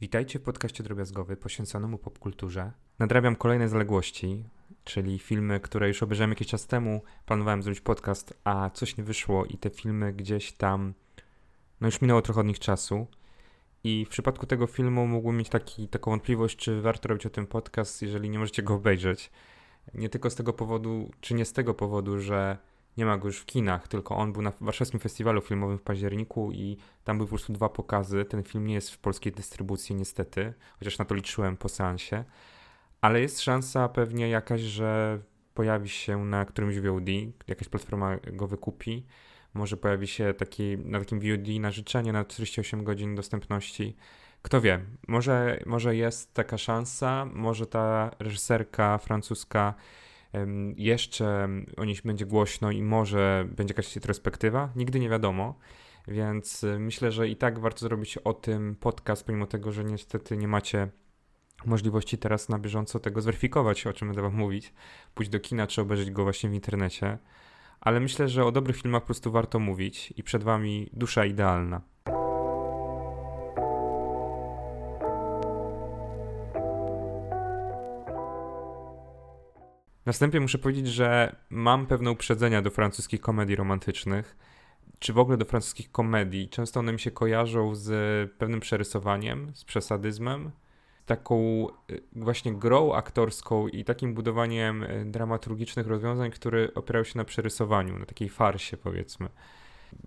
Witajcie w podcaście drobiazgowy poświęconemu popkulturze. Nadrabiam kolejne zaległości, czyli filmy, które już obejrzałem jakiś czas temu. Planowałem zrobić podcast, a coś nie wyszło i te filmy gdzieś tam, no już minęło trochę od nich czasu. I w przypadku tego filmu mógłbym mieć taki, taką wątpliwość, czy warto robić o tym podcast, jeżeli nie możecie go obejrzeć. Nie tylko z tego powodu, czy nie z tego powodu, że nie ma go już w kinach, tylko on był na Warszawskim Festiwalu Filmowym w październiku i tam były po prostu dwa pokazy. Ten film nie jest w polskiej dystrybucji niestety, chociaż na to liczyłem po seansie, ale jest szansa pewnie jakaś, że pojawi się na którymś VOD, jakaś platforma go wykupi. Może pojawi się taki, na takim VOD na życzenie na 48 godzin dostępności. Kto wie, może, może jest taka szansa, może ta reżyserka francuska jeszcze o nich będzie głośno i może będzie jakaś retrospektywa, nigdy nie wiadomo. Więc y, myślę, że i tak warto zrobić o tym podcast, pomimo tego, że niestety nie macie możliwości teraz na bieżąco tego zweryfikować, o czym będę wam mówić, pójść do kina czy obejrzeć go właśnie w internecie. Ale myślę, że o dobrych filmach po prostu warto mówić i przed wami dusza idealna. Następnie muszę powiedzieć, że mam pewne uprzedzenia do francuskich komedii romantycznych, czy w ogóle do francuskich komedii. Często one mi się kojarzą z pewnym przerysowaniem, z przesadyzmem, taką y, właśnie grą aktorską i takim budowaniem y, dramaturgicznych rozwiązań, które opierają się na przerysowaniu, na takiej farsie powiedzmy.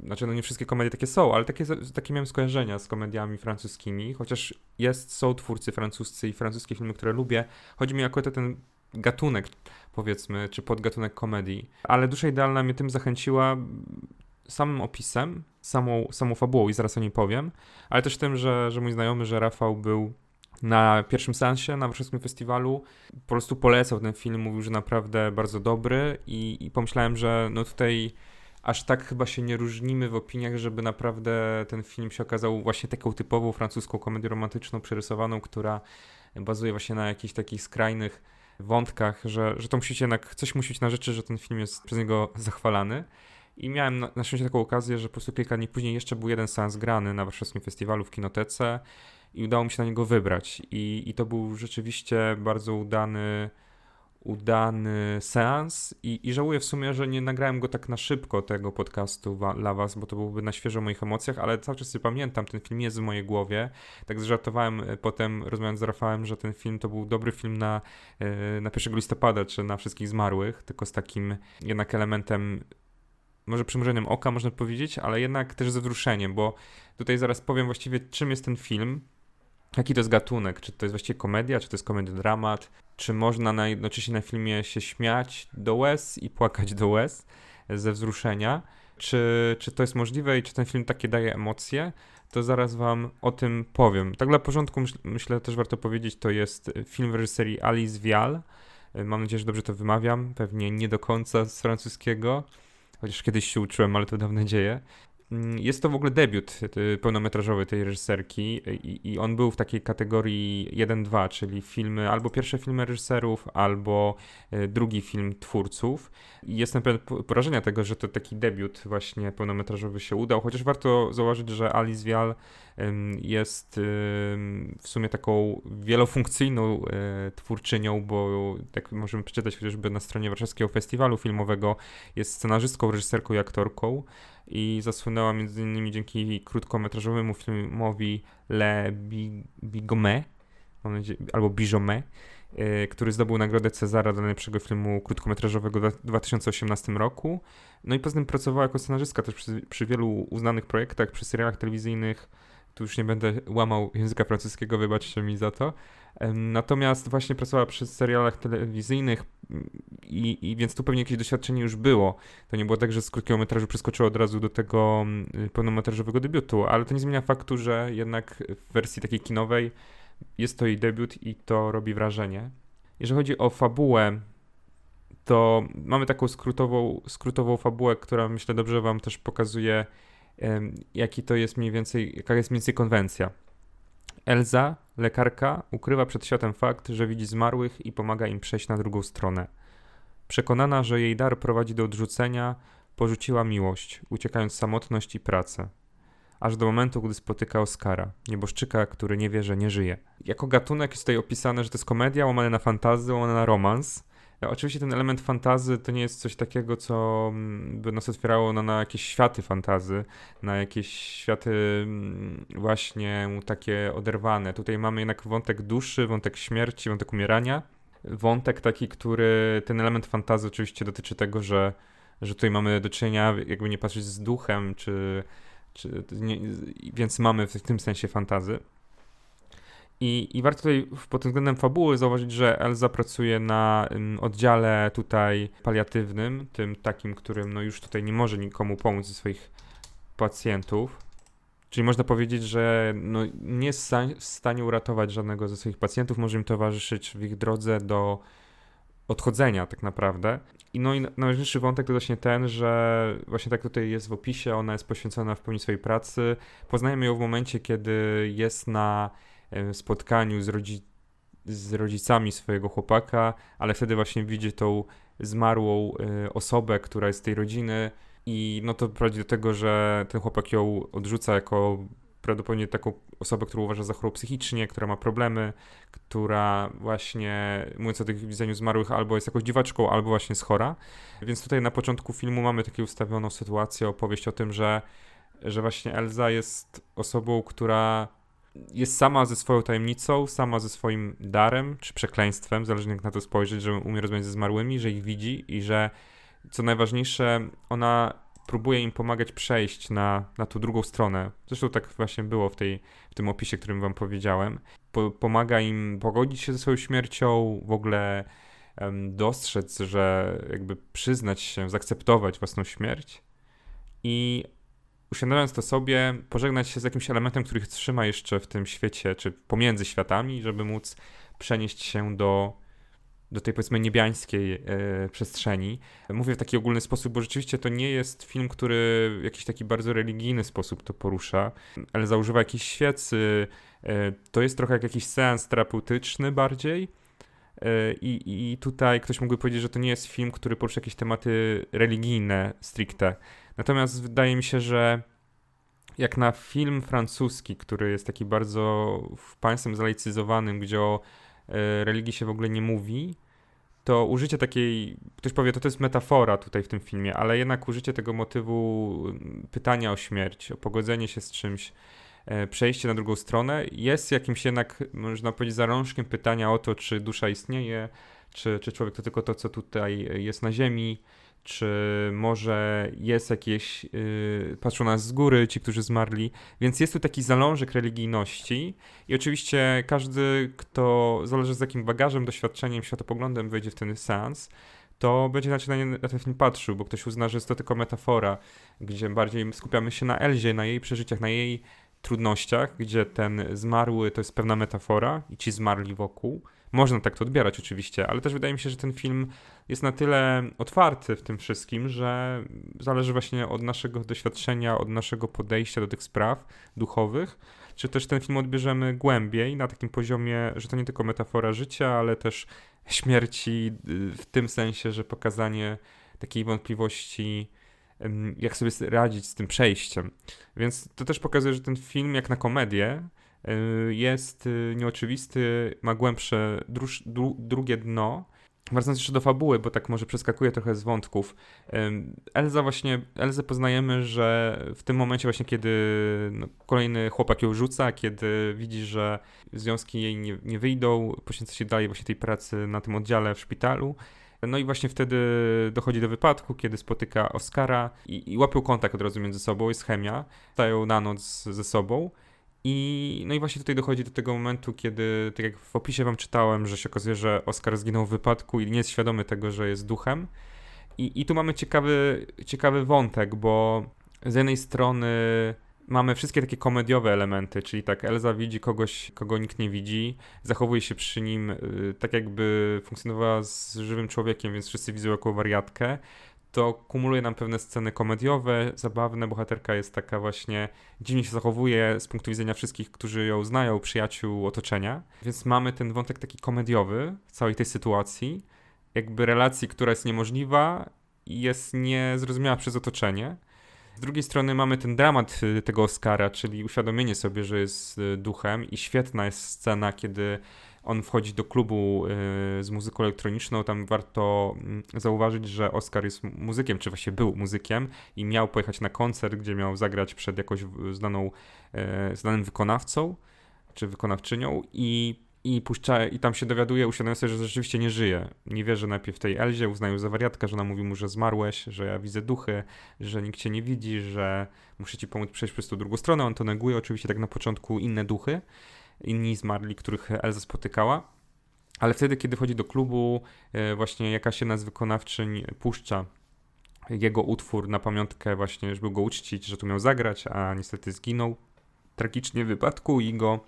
Znaczy, no nie wszystkie komedie takie są, ale takie, takie miałem skojarzenia z komediami francuskimi, chociaż jest, są twórcy francuscy i francuskie filmy, które lubię. Chodzi mi akurat o ten gatunek, powiedzmy, czy podgatunek komedii. Ale Dusza Idealna mnie tym zachęciła samym opisem, samą, samą fabułą i zaraz o niej powiem, ale też tym, że, że mój znajomy, że Rafał był na pierwszym seansie na Warszawskim Festiwalu. Po prostu polecał ten film, mówił, że naprawdę bardzo dobry i, i pomyślałem, że no tutaj aż tak chyba się nie różnimy w opiniach, żeby naprawdę ten film się okazał właśnie taką typową francuską komedią romantyczną, przerysowaną, która bazuje właśnie na jakichś takich skrajnych wątkach, że, że to musicie jednak, coś musi być na rzeczy, że ten film jest przez niego zachwalany. I miałem na, na szczęście taką okazję, że po prostu kilka dni później jeszcze był jeden seans grany na warszawskim festiwalu w kinotece i udało mi się na niego wybrać. I, i to był rzeczywiście bardzo udany udany seans i, i żałuję w sumie, że nie nagrałem go tak na szybko, tego podcastu wa, dla was, bo to byłby na świeżo moich emocjach, ale cały czas sobie pamiętam, ten film jest w mojej głowie. Tak zżartowałem e, potem, rozmawiając z Rafałem, że ten film to był dobry film na, e, na 1 listopada, czy na wszystkich zmarłych, tylko z takim jednak elementem może przymrużeniem oka, można powiedzieć, ale jednak też ze wzruszeniem, bo tutaj zaraz powiem właściwie, czym jest ten film, jaki to jest gatunek, czy to jest właściwie komedia, czy to jest komedia dramat, czy można na, jednocześnie na filmie się śmiać do łez i płakać do łez ze wzruszenia, czy, czy to jest możliwe i czy ten film takie daje emocje, to zaraz wam o tym powiem. Tak dla porządku myśl, myślę też warto powiedzieć, to jest film w reżyserii Alice Vial. Mam nadzieję, że dobrze to wymawiam, pewnie nie do końca z francuskiego, chociaż kiedyś się uczyłem, ale to dawne dzieje. Mm, jest to w ogóle debiut pełnometrażowy tej reżyserki i, i on był w takiej kategorii 1-2, czyli filmy, albo pierwsze filmy reżyserów, albo e, drugi film twórców. I jestem pewien porażenia tego, że to taki debiut właśnie pełnometrażowy się udał, chociaż warto zauważyć, że Alice Vial jest w sumie taką wielofunkcyjną twórczynią, bo tak możemy przeczytać chociażby na stronie Warszawskiego Festiwalu Filmowego, jest scenarzystką, reżyserką i aktorką i zasłynęła innymi dzięki krótkometrażowemu filmowi Le Bigome, albo Bijome, który zdobył nagrodę Cezara dla najlepszego filmu krótkometrażowego w 2018 roku. No i poza tym pracowała jako scenarzystka też przy, przy wielu uznanych projektach, przy serialach telewizyjnych, tu już nie będę łamał języka francuskiego, wybaczcie mi za to. Natomiast właśnie pracowała przy serialach telewizyjnych i, i, więc tu pewnie jakieś doświadczenie już było. To nie było tak, że z krótkiego metrażu przeskoczyło od razu do tego pełnometrażowego debiutu, ale to nie zmienia faktu, że jednak w wersji takiej kinowej jest to jej debiut i to robi wrażenie. Jeżeli chodzi o fabułę, to mamy taką skrótową, skrótową fabułę, która myślę dobrze wam też pokazuje jaki to jest mniej więcej, jaka jest mniej więcej konwencja. Elza, lekarka, ukrywa przed światem fakt, że widzi zmarłych i pomaga im przejść na drugą stronę. Przekonana, że jej dar prowadzi do odrzucenia, porzuciła miłość, uciekając samotność i pracę. aż do momentu, gdy spotyka Oscara, nieboszczyka, który nie wie, że nie żyje. Jako gatunek jest tutaj opisane, że to jest komedia łamane na fantazy, łamane na romans. Oczywiście ten element fantazy to nie jest coś takiego, co mm, by nas otwierało na, na jakieś światy fantazy, na jakieś światy mm, właśnie takie oderwane. Tutaj mamy jednak wątek duszy, wątek śmierci, wątek umierania. Wątek taki, który, ten element fantazy oczywiście dotyczy tego, że, że tutaj mamy do czynienia, jakby nie patrzeć z duchem, czy, czy nie, więc mamy w tym sensie fantazy. I, I warto tutaj pod względem fabuły zauważyć, że Elza pracuje na oddziale tutaj paliatywnym, tym takim, którym no już tutaj nie może nikomu pomóc ze swoich pacjentów. Czyli można powiedzieć, że no, nie jest w stanie uratować żadnego ze swoich pacjentów, może im towarzyszyć w ich drodze do odchodzenia tak naprawdę. I no i najważniejszy wątek to właśnie ten, że właśnie tak tutaj jest w opisie, ona jest poświęcona w pełni swojej pracy. Poznajemy ją w momencie, kiedy jest na spotkaniu z, rodzi z rodzicami swojego chłopaka, ale wtedy właśnie widzi tą zmarłą e, osobę, która jest z tej rodziny i no to prowadzi do tego, że ten chłopak ją odrzuca jako prawdopodobnie taką osobę, którą uważa za chorą psychicznie, która ma problemy, która właśnie, mówiąc o tych widzeniu zmarłych, albo jest jakąś dziwaczką, albo właśnie jest chora. Więc tutaj na początku filmu mamy taką ustawioną sytuację, opowieść o tym, że, że właśnie Elza jest osobą, która jest sama ze swoją tajemnicą, sama ze swoim darem, czy przekleństwem, zależnie jak na to spojrzeć, że umie rozmawiać ze zmarłymi, że ich widzi i że co najważniejsze, ona próbuje im pomagać przejść na, na tą drugą stronę. Zresztą tak właśnie było w, tej, w tym opisie, którym wam powiedziałem. Po, pomaga im pogodzić się ze swoją śmiercią, w ogóle dostrzec, że jakby przyznać się, zaakceptować własną śmierć i uświadamiając to sobie, pożegnać się z jakimś elementem, który trzyma jeszcze w tym świecie, czy pomiędzy światami, żeby móc przenieść się do, do tej powiedzmy niebiańskiej e, przestrzeni. Mówię w taki ogólny sposób, bo rzeczywiście to nie jest film, który w jakiś taki bardzo religijny sposób to porusza, ale zaużywa jakiś świecy. E, to jest trochę jak jakiś seans terapeutyczny bardziej. E, I, I tutaj ktoś mógłby powiedzieć, że to nie jest film, który porusza jakieś tematy religijne stricte. Natomiast wydaje mi się, że jak na film francuski, który jest taki bardzo państwem zalaicyzowanym, gdzie o e, religii się w ogóle nie mówi, to użycie takiej, ktoś powie, to to jest metafora tutaj w tym filmie, ale jednak użycie tego motywu pytania o śmierć, o pogodzenie się z czymś, e, przejście na drugą stronę jest jakimś jednak, można powiedzieć, zarążkiem pytania o to, czy dusza istnieje, czy, czy człowiek to tylko to, co tutaj jest na ziemi, czy może jest jakieś, yy, patrzą nas z góry ci, którzy zmarli, więc jest tu taki zalążek religijności i oczywiście każdy, kto zależy z jakim bagażem, doświadczeniem, światopoglądem wejdzie w ten seans, to będzie na, nie, na ten film patrzył, bo ktoś uzna, że jest to tylko metafora, gdzie bardziej skupiamy się na Elzie, na jej przeżyciach, na jej trudnościach, gdzie ten zmarły to jest pewna metafora i ci zmarli wokół, można tak to odbierać oczywiście, ale też wydaje mi się, że ten film jest na tyle otwarty w tym wszystkim, że zależy właśnie od naszego doświadczenia, od naszego podejścia do tych spraw duchowych, czy też ten film odbierzemy głębiej, na takim poziomie, że to nie tylko metafora życia, ale też śmierci, y, w tym sensie, że pokazanie takiej wątpliwości, jak sobie radzić z tym przejściem. Więc to też pokazuje, że ten film, jak na komedię, jest y, nieoczywisty, ma głębsze dru, drugie dno. Wracając jeszcze do fabuły, bo tak może przeskakuje trochę z wątków. Elza właśnie, Elzę poznajemy, że w tym momencie właśnie, kiedy no, kolejny chłopak ją rzuca, kiedy widzi, że związki jej nie, nie wyjdą, poświęca się dalej właśnie tej pracy na tym oddziale w szpitalu. No i właśnie wtedy dochodzi do wypadku, kiedy spotyka Oscara i, i łapią kontakt od razu między sobą, jest chemia, stają na noc ze sobą. I, no i właśnie tutaj dochodzi do tego momentu, kiedy, tak jak w opisie wam czytałem, że się okazuje, że Oskar zginął w wypadku i nie jest świadomy tego, że jest duchem. I, i tu mamy ciekawy, ciekawy wątek, bo z jednej strony mamy wszystkie takie komediowe elementy, czyli tak Elza widzi kogoś, kogo nikt nie widzi, zachowuje się przy nim y, tak jakby funkcjonowała z żywym człowiekiem, więc wszyscy widzą jako wariatkę to kumuluje nam pewne sceny komediowe, zabawne. Bohaterka jest taka właśnie, dziwnie się zachowuje z punktu widzenia wszystkich, którzy ją znają, przyjaciół, otoczenia. Więc mamy ten wątek taki komediowy w całej tej sytuacji, jakby relacji, która jest niemożliwa i jest niezrozumiała przez otoczenie. Z drugiej strony mamy ten dramat y, tego Oscara, czyli uświadomienie sobie, że jest y, duchem i świetna jest scena, kiedy on wchodzi do klubu y, z muzyką elektroniczną. Tam warto mm, zauważyć, że Oscar jest muzykiem, czy właściwie był muzykiem i miał pojechać na koncert, gdzie miał zagrać przed jakąś znaną, znanym wykonawcą czy wykonawczynią i i puszcza, i tam się dowiaduje, uświadamia sobie, że rzeczywiście nie żyje. Nie wierzy najpierw tej Elzie, uznają za wariatkę, że ona mówi mu, że zmarłeś, że ja widzę duchy, że nikt cię nie widzi, że muszę ci pomóc przejść przez tą drugą stronę. On to neguje, oczywiście tak na początku inne duchy, inni zmarli, których Elza spotykała. Ale wtedy, kiedy wchodzi do klubu, e, właśnie jakaś jedna z wykonawczyń puszcza jego utwór na pamiątkę właśnie, żeby go uczcić, że tu miał zagrać, a niestety zginął tragicznie w wypadku i go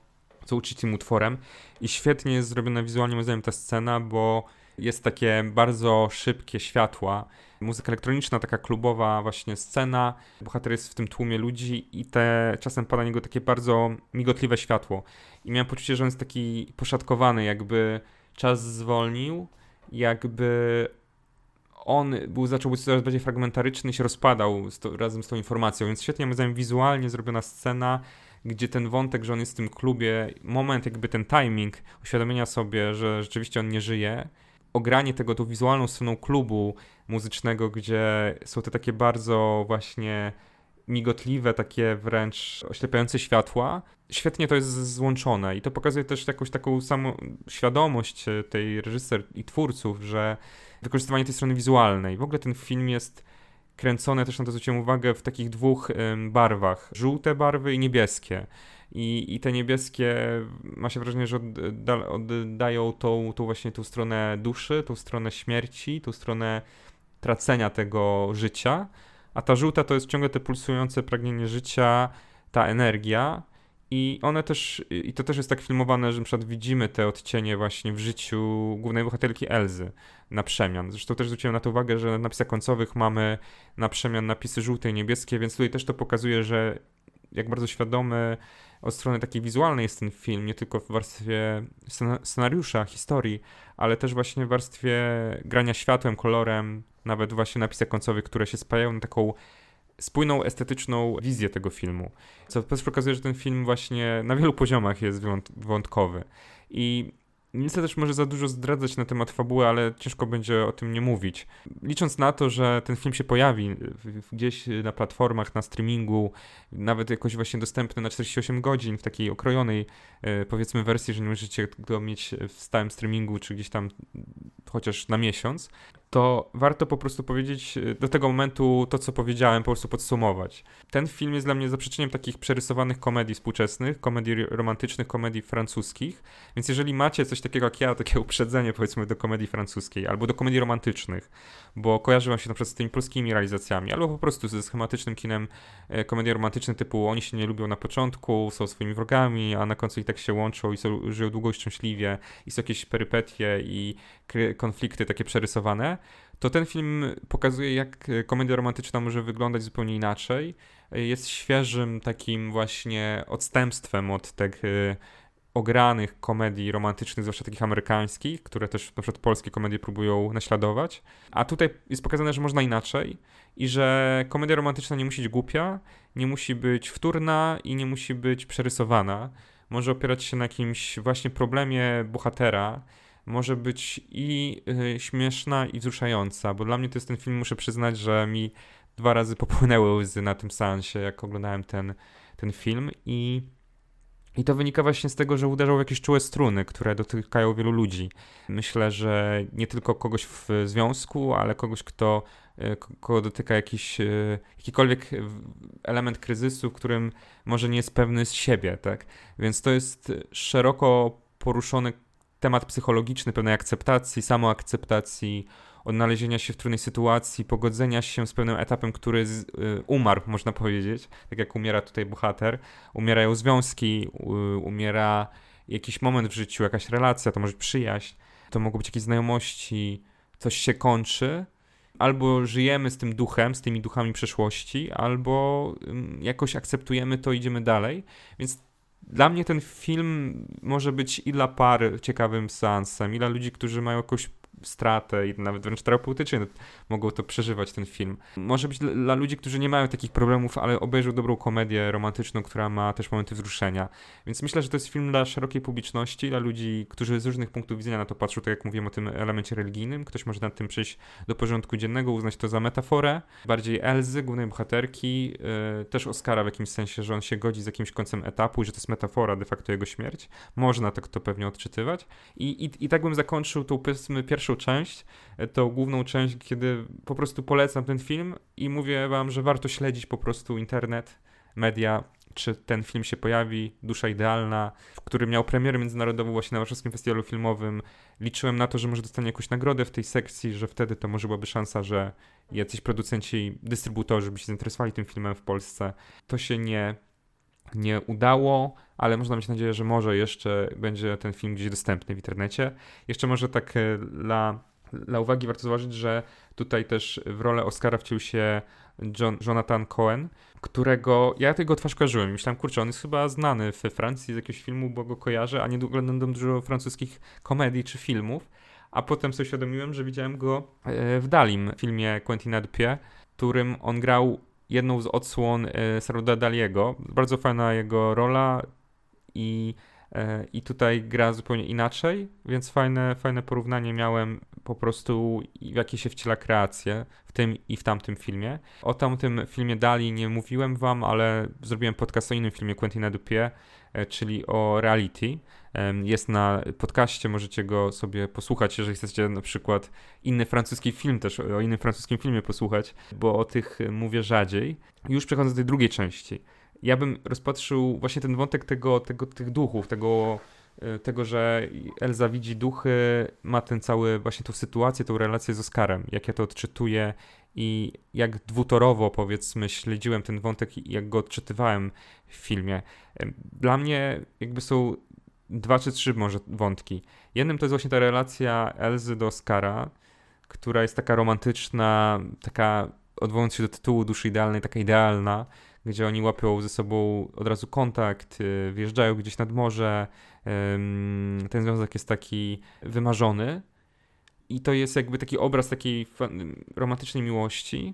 co uczyć tym utworem. I świetnie jest zrobiona wizualnie, moim zdaniem, ta scena, bo jest takie bardzo szybkie światła. Muzyka elektroniczna, taka klubowa właśnie scena. Bohater jest w tym tłumie ludzi i te czasem pada na niego takie bardzo migotliwe światło. I miałem poczucie, że on jest taki poszatkowany, jakby czas zwolnił, jakby on był, zaczął być coraz bardziej fragmentaryczny i się rozpadał to, razem z tą informacją, więc świetnie, moim zdaniem, wizualnie zrobiona scena, gdzie ten wątek, że on jest w tym klubie, moment jakby ten timing uświadomienia sobie, że rzeczywiście on nie żyje, ogranie tego tą wizualną stroną klubu muzycznego, gdzie są te takie bardzo właśnie migotliwe, takie wręcz oślepiające światła. Świetnie to jest złączone i to pokazuje też jakąś taką samą świadomość tej reżyser i twórców, że wykorzystywanie tej strony wizualnej. W ogóle ten film jest kręcone, też na to zwróciłem uwagę, w takich dwóch barwach. Żółte barwy i niebieskie. I, I te niebieskie, ma się wrażenie, że odda, oddają tą, tą właśnie tą stronę duszy, tą stronę śmierci, tą stronę tracenia tego życia, a ta żółta to jest ciągle te pulsujące pragnienie życia, ta energia. I one też, i to też jest tak filmowane, że przykład widzimy te odcienie właśnie w życiu głównej bohaterki Elzy na przemian. Zresztą też zwróciłem na to uwagę, że na napisach końcowych mamy na przemian napisy żółte i niebieskie, więc tutaj też to pokazuje, że jak bardzo świadomy od strony takiej wizualnej jest ten film, nie tylko w warstwie scenariusza, historii, ale też właśnie w warstwie grania światłem, kolorem, nawet właśnie napisach końcowych, które się spajają na taką spójną, estetyczną wizję tego filmu. Co też pokazuje, że ten film właśnie na wielu poziomach jest wątkowy. I nie chcę też może za dużo zdradzać na temat fabuły, ale ciężko będzie o tym nie mówić. Licząc na to, że ten film się pojawi gdzieś na platformach, na streamingu, nawet jakoś właśnie dostępny na 48 godzin w takiej okrojonej e, powiedzmy wersji, że nie możecie go mieć w stałym streamingu, czy gdzieś tam chociaż na miesiąc, to warto po prostu powiedzieć e, do tego momentu to, co powiedziałem, po prostu podsumować. Ten film jest dla mnie zaprzeczeniem takich przerysowanych komedii współczesnych, komedii romantycznych, komedii francuskich, więc jeżeli macie coś takiego jak ja, takie uprzedzenie powiedzmy do komedii francuskiej albo do komedii romantycznych, bo kojarzy wam się na przykład z tymi polskimi realizacjami, albo po prostu ze schematycznym kinem e, komedii romantycznej typu oni się nie lubią na początku, są swoimi wrogami, a na końcu i tak się łączą i są, żyją długo i szczęśliwie i są jakieś perypetie i konflikty takie przerysowane, to ten film pokazuje, jak komedia romantyczna może wyglądać zupełnie inaczej. Jest świeżym takim właśnie odstępstwem od tych y, ogranych komedii romantycznych, zwłaszcza takich amerykańskich, które też na przykład polskie komedie próbują naśladować. A tutaj jest pokazane, że można inaczej i że komedia romantyczna nie musi być głupia, nie musi być wtórna i nie musi być przerysowana. Może opierać się na jakimś właśnie problemie bohatera, może być i y, śmieszna, i wzruszająca, bo dla mnie to jest ten film, muszę przyznać, że mi dwa razy popłynęły łzy na tym seansie, jak oglądałem ten, ten film i i to wynika właśnie z tego, że uderzał w jakieś czułe struny, które dotykają wielu ludzi. Myślę, że nie tylko kogoś w związku, ale kogoś, kto, y, kogo dotyka jakiś, y, jakikolwiek element kryzysu, w którym może nie jest pewny z siebie, tak? Więc to jest szeroko poruszony temat psychologiczny pewnej akceptacji, samoakceptacji, odnalezienia się w trudnej sytuacji, pogodzenia się z pewnym etapem, który z, y, umarł, można powiedzieć, tak jak umiera tutaj bohater. Umierają związki, y, umiera jakiś moment w życiu, jakaś relacja, to może przyjaźń, to mogą być jakieś znajomości, coś się kończy. Albo żyjemy z tym duchem, z tymi duchami przeszłości, albo jakoś akceptujemy to, idziemy dalej. Więc dla mnie ten film może być i dla par ciekawym seansem, i dla ludzi, którzy mają jakąś stratę i nawet wręcz terapeutycznie mogą to przeżywać ten film. Może być dla ludzi, którzy nie mają takich problemów, ale obejrzą dobrą komedię romantyczną, która ma też momenty wzruszenia. Więc myślę, że to jest film dla szerokiej publiczności, dla ludzi, którzy z różnych punktów widzenia na to patrzą, tak jak mówiłem o tym elemencie religijnym. Ktoś może nad tym przejść do porządku dziennego, uznać to za metaforę. Bardziej Elzy, głównej bohaterki, yy, też Oscara w jakimś sensie, że on się godzi z jakimś końcem etapu i że to jest metafora de facto jego śmierć. Można tak to pewnie odczytywać. I, i, i tak bym zakończył tą powiedzmy pierwszą część, e, tą główną część, kiedy po prostu polecam ten film i mówię wam, że warto śledzić po prostu internet, media, czy ten film się pojawi, Dusza Idealna, w którym miał premierę międzynarodową właśnie na Warszawskim Festiwalu Filmowym. Liczyłem na to, że może dostanie jakąś nagrodę w tej sekcji, że wtedy to może byłaby szansa, że jacyś producenci, dystrybutorzy by się zainteresowali tym filmem w Polsce. To się nie, nie udało, ale można mieć nadzieję, że może jeszcze będzie ten film gdzieś dostępny w internecie. Jeszcze może tak e, dla, dla uwagi warto zauważyć, że tutaj też w rolę Oscara wciął się John, Jonathan Cohen, którego ja tego twarz kojarzyłem. Myślałem, kurczę, on jest chyba znany we Francji z jakiegoś filmu, bo go kojarzę, a nie oglądam dużo francuskich komedii czy filmów. A potem sobie uświadomiłem, że widziałem go e, w Dalim, filmie Quentina Dupie, którym on grał jedną z odsłon e, Saruda Daliego. Bardzo fajna jego rola i, e, i tutaj gra zupełnie inaczej, więc fajne, fajne porównanie miałem po prostu w jakie się wciela kreacje w tym i w tamtym filmie. O tamtym filmie Dali nie mówiłem wam, ale zrobiłem podcast o innym filmie Quentina Dupie, czyli o reality. Jest na podcaście, możecie go sobie posłuchać, jeżeli chcecie na przykład inny francuski film też, o innym francuskim filmie posłuchać, bo o tych mówię rzadziej. Już przechodząc do tej drugiej części. Ja bym rozpatrzył właśnie ten wątek tego, tego, tych duchów, tego Y, tego, że Elza widzi duchy, ma ten cały, właśnie tą sytuację, tą relację z Oskarem, jak ja to odczytuję i jak dwutorowo, powiedzmy, śledziłem ten wątek i jak go odczytywałem w filmie. Dla mnie jakby są dwa czy trzy może wątki. Jednym to jest właśnie ta relacja Elzy do Oscara, która jest taka romantyczna, taka odwołując się do tytułu duszy idealnej, taka idealna, gdzie oni łapią ze sobą od razu kontakt, y, wjeżdżają gdzieś nad morze. Ten związek jest taki wymarzony. I to jest jakby taki obraz takiej romantycznej miłości,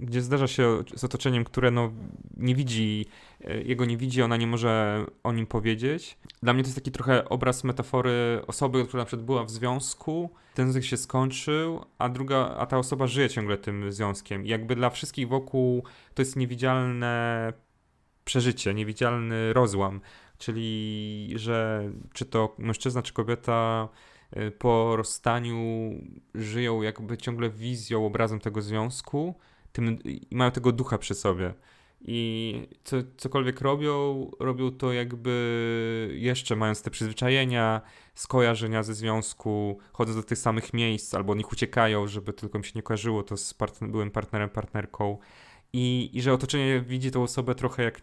gdzie zdarza się z otoczeniem, które no, nie widzi, e, jego nie widzi, ona nie może o nim powiedzieć. Dla mnie to jest taki trochę obraz metafory osoby, która na przykład była w związku, ten związek się skończył, a druga, a ta osoba żyje ciągle tym związkiem. I jakby dla wszystkich wokół to jest niewidzialne przeżycie, niewidzialny rozłam. Czyli, że czy to mężczyzna, czy kobieta po rozstaniu żyją jakby ciągle wizją, obrazem tego związku, tym, i mają tego ducha przy sobie. I co, cokolwiek robią, robią to jakby jeszcze mając te przyzwyczajenia, skojarzenia ze związku, chodząc do tych samych miejsc, albo od nich uciekają, żeby tylko mi się nie kojarzyło to z part byłym partnerem, partnerką. I, I że otoczenie widzi tą osobę trochę jak,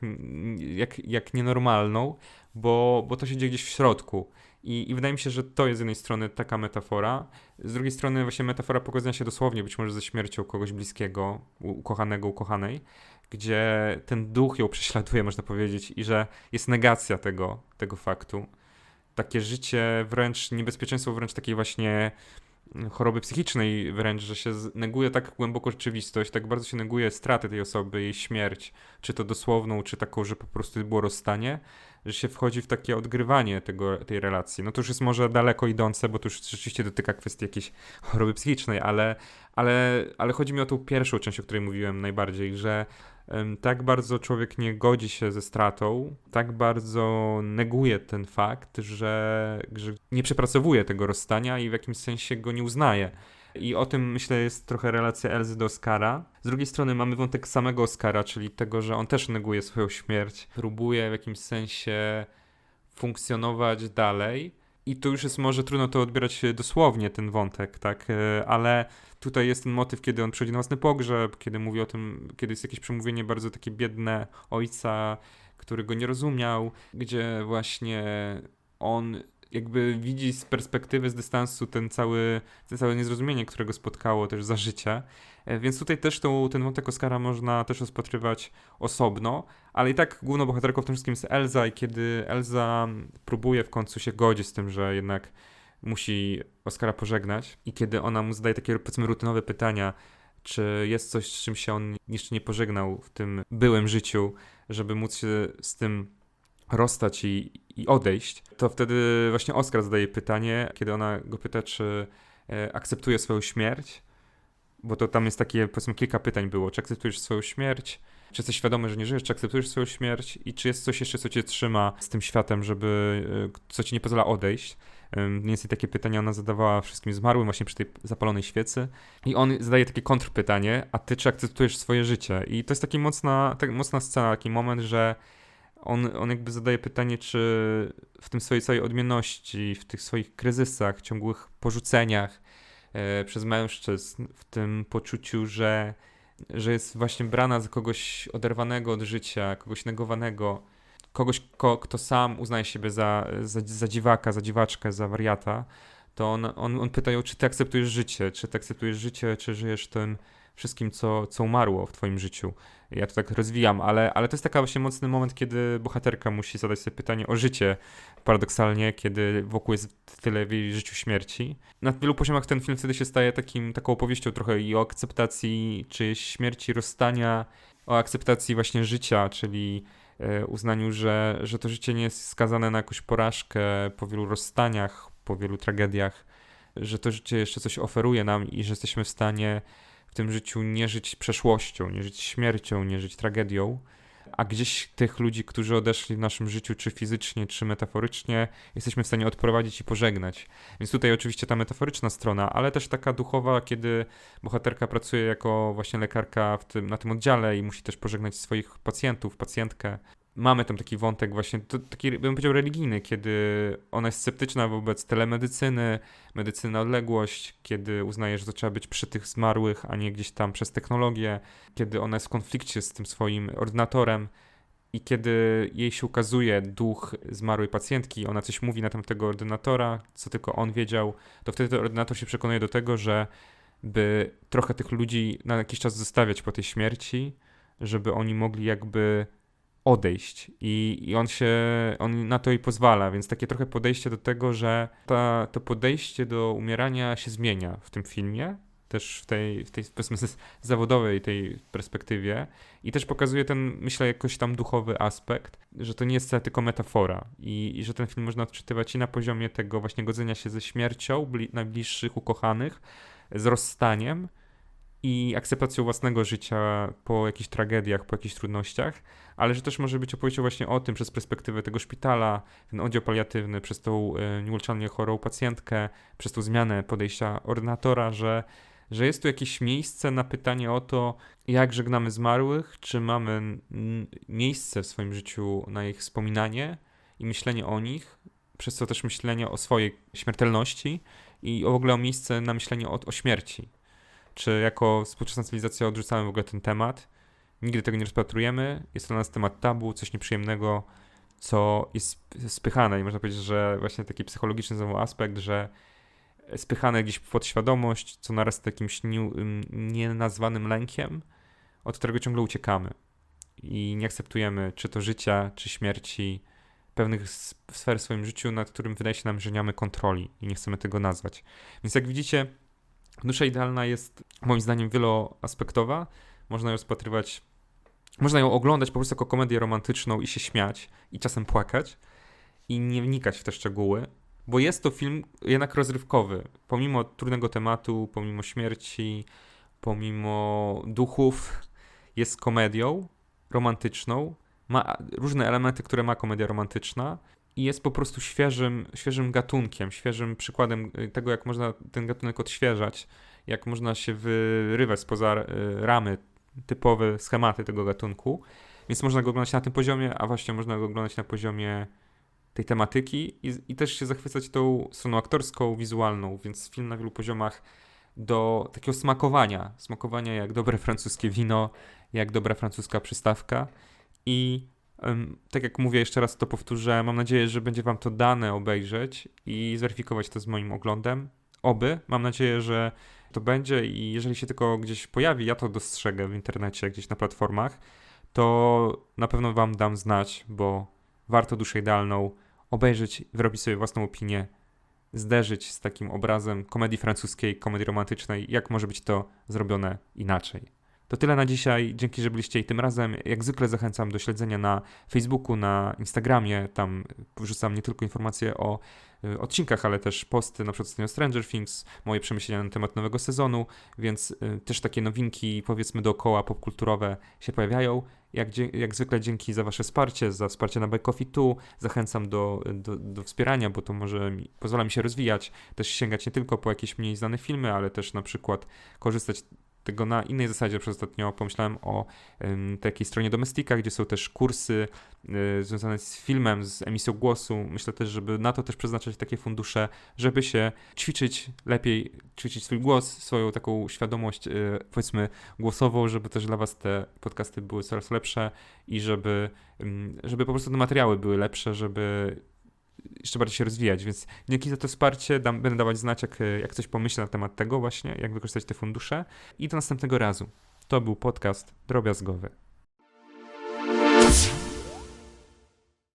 jak, jak nienormalną, bo, bo to się dzieje gdzieś w środku. I, I wydaje mi się, że to jest z jednej strony taka metafora, z drugiej strony właśnie metafora pokazania się dosłownie, być może ze śmiercią kogoś bliskiego, ukochanego, ukochanej, gdzie ten duch ją prześladuje, można powiedzieć, i że jest negacja tego, tego faktu. Takie życie wręcz, niebezpieczeństwo wręcz takiej właśnie choroby psychicznej wręcz, że się neguje tak głęboko rzeczywistość, tak bardzo się neguje straty tej osoby, jej śmierć, czy to dosłowną, czy taką, że po prostu było rozstanie, że się wchodzi w takie odgrywanie tego, tej relacji. No to już jest może daleko idące, bo to już rzeczywiście dotyka kwestii jakiejś choroby psychicznej, ale, ale, ale chodzi mi o tą pierwszą część, o której mówiłem najbardziej, że tak bardzo człowiek nie godzi się ze stratą, tak bardzo neguje ten fakt, że, że nie przepracowuje tego rozstania i w jakimś sensie go nie uznaje. I o tym myślę jest trochę relacja Elzy do Oscara. Z drugiej strony mamy wątek samego Oscara, czyli tego, że on też neguje swoją śmierć, próbuje w jakimś sensie funkcjonować dalej. I tu już jest może trudno to odbierać dosłownie, ten wątek, tak, e, ale tutaj jest ten motyw, kiedy on przychodzi na własny pogrzeb, kiedy mówi o tym, kiedy jest jakieś przemówienie bardzo takie biedne ojca, który go nie rozumiał, gdzie właśnie on jakby widzi z perspektywy, z dystansu ten cały, ten całe niezrozumienie, którego spotkało też za życia. E, więc tutaj też tą, ten wątek Oscara można też rozpatrywać osobno, ale i tak główną bohaterką w tym wszystkim jest Elza i kiedy Elza próbuje w końcu się godzić z tym, że jednak musi Oscara pożegnać i kiedy ona mu zadaje takie powiedzmy rutynowe pytania, czy jest coś, z czym się on jeszcze nie pożegnał w tym byłym życiu, żeby móc się z tym rozstać i, i odejść, to wtedy właśnie Oskar zadaje pytanie, kiedy ona go pyta, czy e, akceptuje swoją śmierć, bo to tam jest takie, powiedzmy, kilka pytań było, czy akceptujesz swoją śmierć, czy jesteś świadomy, że nie żyjesz, czy akceptujesz swoją śmierć i czy jest coś jeszcze, co cię trzyma z tym światem, żeby, e, co ci nie pozwala odejść. Mniej takie pytania ona zadawała wszystkim zmarłym właśnie przy tej zapalonej świecy. I on zadaje takie kontrpytanie, a ty czy akceptujesz swoje życie? I to jest taki mocna, tak, mocna scena, taki moment, że on, on jakby zadaje pytanie, czy w tym swojej całej odmienności, w tych swoich kryzysach, ciągłych porzuceniach e, przez mężczyzn, w tym poczuciu, że, że jest właśnie brana za kogoś oderwanego od życia, kogoś negowanego, kogoś, ko, kto sam uznaje siebie za, za, za dziwaka, za dziwaczkę, za wariata, to on, on, on pyta ją, czy ty akceptujesz życie, czy ty akceptujesz życie, czy żyjesz tym wszystkim, co, co umarło w twoim życiu. Ja to tak rozwijam, ale, ale to jest taki właśnie mocny moment, kiedy bohaterka musi zadać sobie pytanie o życie, paradoksalnie, kiedy wokół jest tyle w jej życiu śmierci. Na wielu poziomach ten film wtedy się staje takim, taką opowieścią trochę i o akceptacji czyjejś śmierci, rozstania, o akceptacji właśnie życia, czyli e, uznaniu, że, że to życie nie jest skazane na jakąś porażkę po wielu rozstaniach, po wielu tragediach, że to życie jeszcze coś oferuje nam i że jesteśmy w stanie tym życiu nie żyć przeszłością, nie żyć śmiercią, nie żyć tragedią, a gdzieś tych ludzi, którzy odeszli w naszym życiu, czy fizycznie, czy metaforycznie, jesteśmy w stanie odprowadzić i pożegnać. Więc tutaj oczywiście ta metaforyczna strona, ale też taka duchowa, kiedy bohaterka pracuje jako właśnie lekarka tym, na tym oddziale i musi też pożegnać swoich pacjentów, pacjentkę, mamy tam taki wątek właśnie, to taki bym powiedział religijny, kiedy ona jest sceptyczna wobec telemedycyny, medycyny na odległość, kiedy uznaje, że to trzeba być przy tych zmarłych, a nie gdzieś tam przez technologię, kiedy ona jest w konflikcie z tym swoim ordynatorem i kiedy jej się ukazuje duch zmarłej pacjentki, ona coś mówi na temat tego ordynatora, co tylko on wiedział, to wtedy ten ordynator się przekonuje do tego, że by trochę tych ludzi na jakiś czas zostawiać po tej śmierci, żeby oni mogli jakby odejść. I, i on się, on na to i pozwala, więc takie trochę podejście do tego, że ta, to podejście do umierania się zmienia w tym filmie, też w tej, w tej zawodowej tej perspektywie. I też pokazuje ten, myślę, jakoś tam duchowy aspekt, że to nie jest tylko metafora. I, i że ten film można odczytywać i na poziomie tego właśnie godzenia się ze śmiercią bli, najbliższych ukochanych, z rozstaniem, i akceptacją własnego życia po jakichś tragediach, po jakichś trudnościach, ale że też może być opowieścią właśnie o tym przez perspektywę tego szpitala, ten oddział paliatywny, przez tą y, nieuleczalnie chorą pacjentkę, przez tą zmianę podejścia ordynatora, że, że jest tu jakieś miejsce na pytanie o to, jak żegnamy zmarłych, czy mamy miejsce w swoim życiu na ich wspominanie i myślenie o nich, przez co też myślenie o swojej śmiertelności i w ogóle o miejsce na myślenie o, o śmierci czy jako współczesna cywilizacja odrzucamy w ogóle ten temat. Nigdy tego nie rozpatrujemy. Jest to dla nas temat tabu, coś nieprzyjemnego, co jest spychane. I można powiedzieć, że właśnie taki psychologiczny znowu aspekt, że spychane gdzieś podświadomość, co narasta jakimś nienazwanym lękiem, od którego ciągle uciekamy. I nie akceptujemy czy to życia, czy śmierci, pewnych sfer w swoim życiu, nad którym wydaje się nam, że nie mamy kontroli i nie chcemy tego nazwać. Więc jak widzicie, Dusza idealna jest moim zdaniem wieloaspektowa. Można ją rozpatrywać, można ją oglądać po prostu jako komedię romantyczną i się śmiać i czasem płakać i nie wnikać w te szczegóły, bo jest to film jednak rozrywkowy. Pomimo trudnego tematu, pomimo śmierci, pomimo duchów, jest komedią romantyczną. Ma różne elementy, które ma komedia romantyczna jest po prostu świeżym, świeżym gatunkiem, świeżym przykładem y, tego, jak można ten gatunek odświeżać, jak można się wyrywać spoza y, ramy, typowe schematy tego gatunku. Więc można go oglądać na tym poziomie, a właśnie można go oglądać na poziomie tej tematyki i, i też się zachwycać tą stroną aktorską, wizualną, więc film na wielu poziomach do takiego smakowania, smakowania jak dobre francuskie wino, jak dobra francuska przystawka i tak jak mówię, jeszcze raz to powtórzę. Mam nadzieję, że będzie Wam to dane obejrzeć i zweryfikować to z moim oglądem. Oby. Mam nadzieję, że to będzie i jeżeli się tylko gdzieś pojawi, ja to dostrzegę w internecie, gdzieś na platformach, to na pewno Wam dam znać, bo warto duszę idealną obejrzeć, wyrobić sobie własną opinię zderzyć z takim obrazem komedii francuskiej, komedii romantycznej, jak może być to zrobione inaczej. To tyle na dzisiaj. Dzięki, że byliście i tym razem. Jak zwykle zachęcam do śledzenia na Facebooku, na Instagramie. Tam wrzucam nie tylko informacje o y, odcinkach, ale też posty na przykład o Stranger Things, moje przemyślenia na temat nowego sezonu, więc y, też takie nowinki, powiedzmy dookoła popkulturowe się pojawiają. Jak, jak zwykle dzięki za wasze wsparcie, za wsparcie na Buy Coffee 2. Zachęcam do, do, do wspierania, bo to może mi, pozwala mi się rozwijać, też sięgać nie tylko po jakieś mniej znane filmy, ale też na przykład korzystać tego na innej zasadzie przez ostatnio pomyślałem o takiej stronie Domestika, gdzie są też kursy y, związane z filmem, z emisją głosu. Myślę też, żeby na to też przeznaczać takie fundusze, żeby się ćwiczyć lepiej, ćwiczyć swój głos, swoją taką świadomość y, powiedzmy głosową, żeby też dla was te podcasty były coraz lepsze i żeby, żeby po prostu te materiały były lepsze, żeby jeszcze bardziej się rozwijać, więc dzięki za to wsparcie dam, będę dawać znać, jak, jak coś pomyślę na temat tego właśnie, jak wykorzystać te fundusze i do następnego razu. To był podcast drobiazgowy.